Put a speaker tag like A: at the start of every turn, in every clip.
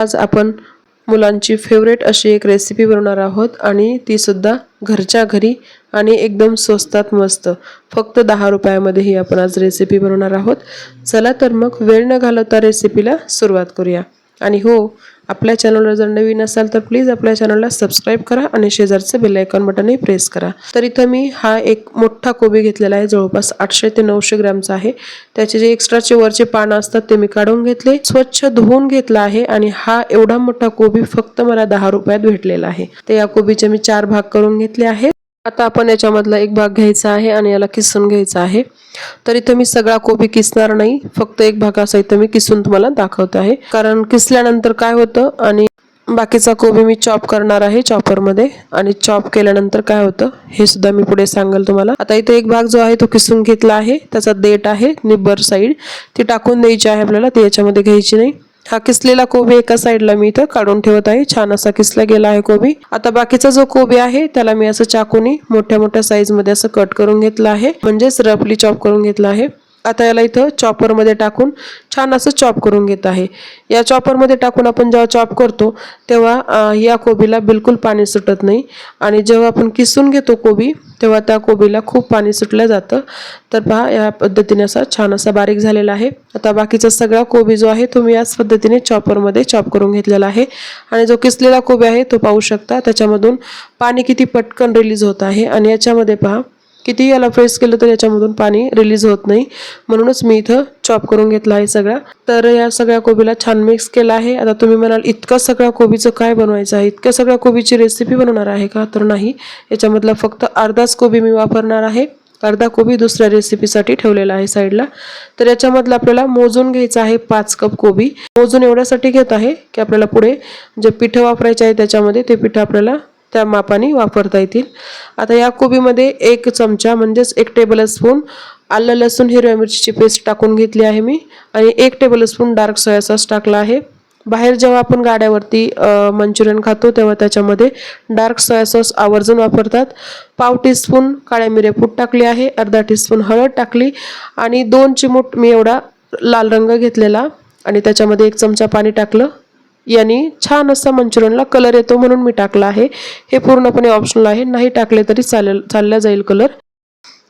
A: आज आपण मुलांची फेवरेट अशी एक रेसिपी बनवणार आहोत आणि ती सुद्धा घरच्या घरी आणि एकदम स्वस्तात मस्त. फक्त दहा रुपयामध्ये ही आपण आज रेसिपी बनवणार आहोत. चला तर मग वेळ न घालवता रेसिपीला सुरुवात करूया. आणि हो आपल्या चॅनलवर जर नवीन असाल तर प्लीज आपल्या चॅनलला सबस्क्राईब करा आणि शेजारचं बेल आयकॉन बटनही प्रेस करा. तर इथं मी हा एक मोठा कोबी घेतलेला आहे. जवळपास आठशे ते नऊशे ग्रॅमचा आहे. त्याचे जे एक्स्ट्राचे वरचे पानं असतात ते मी काढून घेतले. स्वच्छ धुवून घेतला आहे आणि हा एवढा मोठा कोबी फक्त मला दहा रुपयात भेटलेला आहे. तर या कोबीचे मी चार भाग करून घेतले आहेत. आता आपण याच्यामधला एक भाग घ्यायचा आहे आणि याला किसून घ्यायचा आहे. तर इथं मी सगळा कोबी किसणार नाही. फक्त एक भाग असा इथं मी किसून तुम्हाला दाखवत आहे. कारण किसल्यानंतर काय होतं आणि बाकीचा कोबी मी चॉप करणार आहे चॉपरमध्ये. आणि चॉप केल्यानंतर काय होतं हे सुद्धा मी पुढे सांगेल तुम्हाला. आता इथे एक भाग जो आहे तो किसून घेतला आहे. त्याचा देठ आहे निब्बर साईड ती टाकून द्यायची आहे आपल्याला. ती याच्यामध्ये घ्यायची नाही. हा किसलेला कोबी एका साईडला मी इथं काढून ठेवत आहे. छान असा किसला गेला आहे कोबी. आता बाकीचा जो कोबी आहे त्याला मी असं चाकूनी मोठ्या मोठ्या साईजमध्ये असं कट करून घेतलं आहे. म्हणजेच रफली चॉप करून घेतला आहे. आता याला इथं चॉपरमध्ये टाकून छान असं चॉप करून घेत आहे. या चॉपरमध्ये टाकून आपण जेव्हा चॉप करतो तेव्हा या कोबीला बिलकुल पाणी सुटत नाही. आणि जेव्हा आपण किसून घेतो कोबी तेव्हा त्या कोबीला खूप पाणी सुटलं जातं. तर पहा या पद्धतीने असा छान असा बारीक झालेला आहे. आता बाकीचा सगळा कोबी जो आहे तो मी याच पद्धतीने चॉपरमध्ये चॉप करून घेतलेला आहे. आणि जो किसलेला कोबी आहे तो पाहू शकता. त्याच्यामधून पाणी किती पटकन रिलीज होत आहे. आणि याच्यामध्ये पहा किती याला प्रेस केलं तर याच्यामधून पाणी रिलीज होत नाही. म्हणूनच मी इथं चॉप करून घेतला आहे सगळा. तर या सगळ्या कोबीला छान मिक्स केला आहे. आता तुम्ही म्हणाल इतका सगळ्या कोबीचं काय बनवायचं आहे? इतक्या सगळ्या कोबीची रेसिपी बनवणार आहे का? तर नाही. याच्यामधला फक्त अर्धाच कोबी मी वापरणार आहे. अर्धा कोबी दुसऱ्या रेसिपीसाठी ठेवलेला आहे साईडला. तर याच्यामधलं आपल्याला मोजून घ्यायचं आहे पाच कप कोबी. मोजून एवढ्यासाठी घेत आहे की आपल्याला पुढे जे पिठं वापरायचे आहे त्याच्यामध्ये ते पिठं आपल्याला त्या मापाने वापरता येतील. आता या कोबीमध्ये एक चमचा म्हणजेच एक टेबल स्पून आलं लसूण हिरव्या मिरचीची पेस्ट टाकून घेतली आहे मी. आणि एक tablespoon dark soya sauce टाकला आहे. बाहेर जेव्हा आपण गाड्यावरती मंचुरियन खातो तेव्हा त्याच्यामध्ये डार्क सोया सॉस आवर्जून वापरतात. पाव टीस्पून काळ्या मिरेपूट टाकली आहे. अर्धा टीस्पून हळद टाकली. आणि दोन चिमूट मी एवढा लाल रंग घेतलेला. आणि त्याच्यामध्ये एक चमचा पाणी टाकलं. यांनी छान असा मंचुरियनला कलर येतो म्हणून मी टाकला आहे. हे पूर्णपणे ऑप्शनल आहे. नाही टाकले तरी चालेल चालल्या जाईल कलर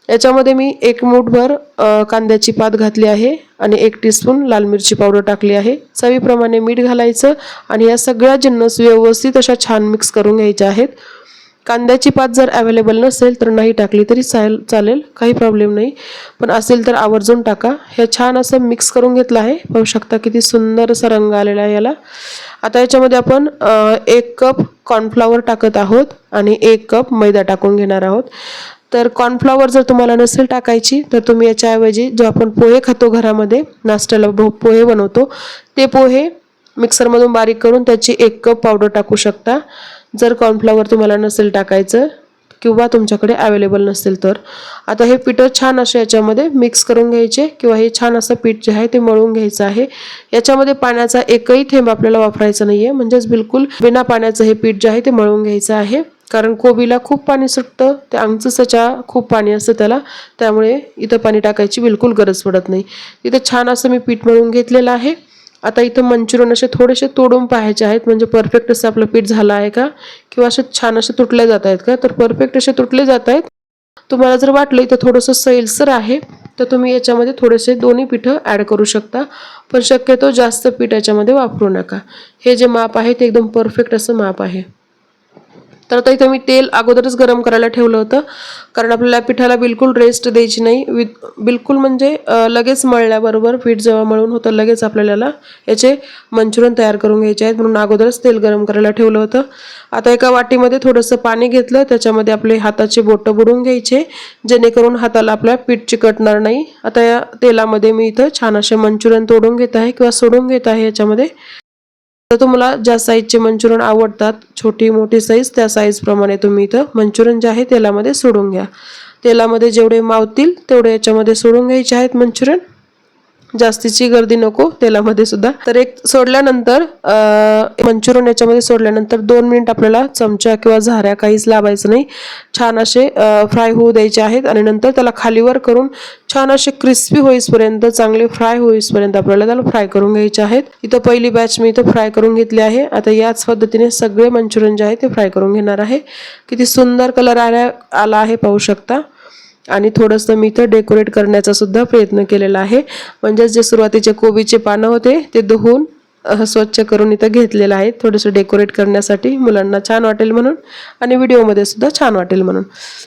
A: याच्यामध्ये मी एक मूठभर कांद्याची पात घातली आहे आणि एक टीस्पून लाल मिरची पावडर टाकली आहे. चवीप्रमाणे मीठ घालायचं आणि या सगळ्या जिन्नस व्यवस्थित अशा छान मिक्स करून घ्यायच्या आहेत. कांद्याची पात जर अवेलेबल नसेल तर नाही टाकली तरी चालेल चालेल काही प्रॉब्लेम नाही. पण असेल तर आवर्जून टाका. हे छान असं मिक्स करून घेतलं आहे. पाहू शकता किती सुंदर असा रंग आलेला आहे याला. आता याच्यामध्ये आपण एक कप कॉर्नफ्लॉवर टाकत आहोत आणि एक कप मैदा टाकून घेणार आहोत. तर कॉर्नफ्लॉवर जर तुम्हाला नसेल टाकायची तर तुम्ही याच्याऐवजी जो आपण पोहे खातो घरामध्ये नाश्त्याला भो- पोहे बनवतो ते पोहे मिक्सरमधून बारीक करून त्याची एक कप पावडर टाकू शकता. जर कॉर्नफ्लॉवर तुम्हाला नसेल टाकायचं किंवा तुमच्याकडे अवेलेबल नसेल तर. आता हे पिठं छान असे याच्यामध्ये मिक्स करून घ्यायचे किंवा हे छान असं पीठ जे आहे ते मळून घ्यायचं आहे. याच्यामध्ये पाण्याचा एकही थेंब आपल्याला वापरायचा आहे म्हणजेच बिलकुल बिना पाण्याचं हे पीठ जे आहे ते मळून घ्यायचं आहे. कारण कोबीला खूप पाणी सुटतं. ते अंगचच्या खूप पाणी असतं त्याला. त्यामुळे इथं पाणी टाकायची बिलकुल गरज पडत नाही. इथं छान असं मी पीठ मळून घेतलेलं आहे. आता इथं मंचुरियन असे थोडेसे तोडून पाहायचे आहेत. म्हणजे परफेक्ट असं आपलं पीठ झालं आहे का? किंवा असे छान असे तुटले जात आहेत का? तर परफेक्ट असे तुटले जात आहेत. तुम्हाला जर वाटलं इथं थोडंसं सैलसर आहे तर तुम्ही याच्यामध्ये थोडेसे दोन्ही पिठं ॲड करू शकता. पण शक्यतो जास्त पीठ याच्यामध्ये वापरू नका. हे जे माप आहे ते एकदम परफेक्ट असं माप आहे. तर आता इथं मी तेल अगोदरच गरम करायला ठेवलं होतं. कारण आपल्याला पिठाला बिलकुल रेस्ट द्यायची नाही. विथ बिलकुल म्हणजे लगेच मळल्याबरोबर पीठ जेव्हा मळून होतं लगेच आपल्याला याचे मंचुरियन तयार करून घ्यायचे आहेत. म्हणून अगोदरच तेल गरम करायला ठेवलं होतं. आता एका वाटीमध्ये थोडंसं पाणी घेतलं. त्याच्यामध्ये आपले हाताचे बोटं बुडून घ्यायचे. जेणेकरून हाताला आपल्या पीठ चिकटणार नाही. आता या तेलामध्ये मी इथं छान असे मंचुरियन तोडून घेत आहे किंवा सोडून घेत आहे याच्यामध्ये. तर तुम्हाला ज्या साईजचे मंचुरियन आवडतात छोटी मोठी साईज त्या साईजप्रमाणे तुम्ही इथं मंचुरियन जे आहे तेलामध्ये सोडून घ्या. तेलामध्ये जेवढे मावतील तेवढे याच्यामध्ये सोडून घ्यायचे आहेत मंचुरियन. जास्तीची गर्दी नको तेलामध्ये सुद्धा. तर एक सोडल्यानंतर मंचुरियन याच्यामध्ये सोडल्यानंतर दोन मिनिट आपल्याला चमचा किंवा झाऱ्या काहीच लावायचं नाही. छान असे फ्राय होऊ द्यायचे आहेत आणि नंतर त्याला खालीवर करून छान असे क्रिस्पी होईसपर्यंत चांगले फ्राय होईसपर्यंत आपल्याला त्याला फ्राय करून घ्यायचे आहेत. इथं पहिली बॅच मी इथं फ्राय करून घेतली आहे. आता याच पद्धतीने सगळे मंचुरियन जे आहे ते फ्राय करून घेणार आहे. किती सुंदर कलर आला आला आहे पाहू शकता. आणि थोडंसं मी इथं डेकोरेट करण्याचा सुद्धा प्रयत्न केलेला आहे. म्हणजेच जे सुरुवातीचे कोबीचे पानं होते ते धुवून स्वच्छ करून इथं घेतलेलं आहे. थोडंसं डेकोरेट करण्यासाठी मुलांना छान वाटेल म्हणून आणि व्हिडिओमध्ये सुद्धा छान वाटेल म्हणून.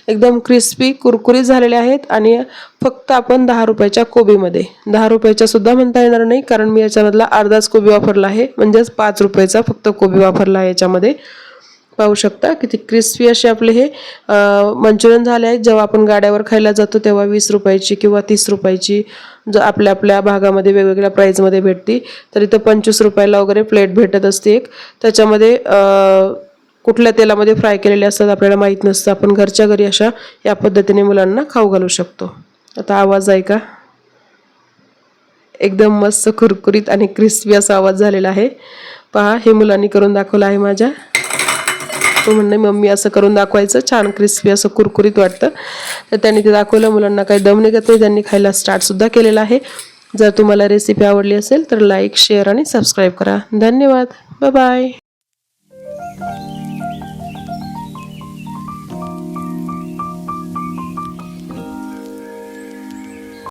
A: एकदम क्रिस्पी कुरकुरीत झालेले आहेत आणि फक्त आपण दहा रुपयाच्या कोबीमध्ये. दहा रुपयाच्या सुद्धा म्हणता येणार नाही कारण मी याच्यामधला अर्धाच कोबी वापरला आहे. म्हणजेच पाच रुपयाचा फक्त कोबी वापरला आहे याच्यामध्ये. पाहू शकता. किती क्रिस्पी असे आपले हे मंचुरियन झाले आहेत. जेव्हा आपण गाड्यावर खायला जातो तेव्हा वीस रुपयाची किंवा तीस रुपयाची ज आपल्या आपल्या भागामध्ये वेगवेगळ्या प्राईजमध्ये भेटती. तर इथं पंचवीस रुपयाला वगैरे प्लेट भेटत असते एक. त्याच्यामध्ये कुठल्या तेलामध्ये फ्राय केलेले असतात आपल्याला माहीत नसतं. आपण घरच्या घरी अशा या पद्धतीने मुलांना खाऊ घालू शकतो. आता आवाज आहे का? एकदम मस्त कुरकुरीत आणि क्रिस्पी असा आवाज झालेला आहे. पहा हे मुलांनी करून दाखवलं आहे माझ्या. तो म्हणणे मम्मी असं करून दाखवायचं. छान क्रिस्पी असं कुरकुरीत वाटतं. तर त्यांनी ते दाखवलं. मुलांना काही दम निघत नाही. त्यांनी खायला स्टार्टसुद्धा केलेला आहे. जर तुम्हाला रेसिपी आवडली असेल तर लाईक शेअर आणि सबस्क्राईब करा. धन्यवाद. Bye bye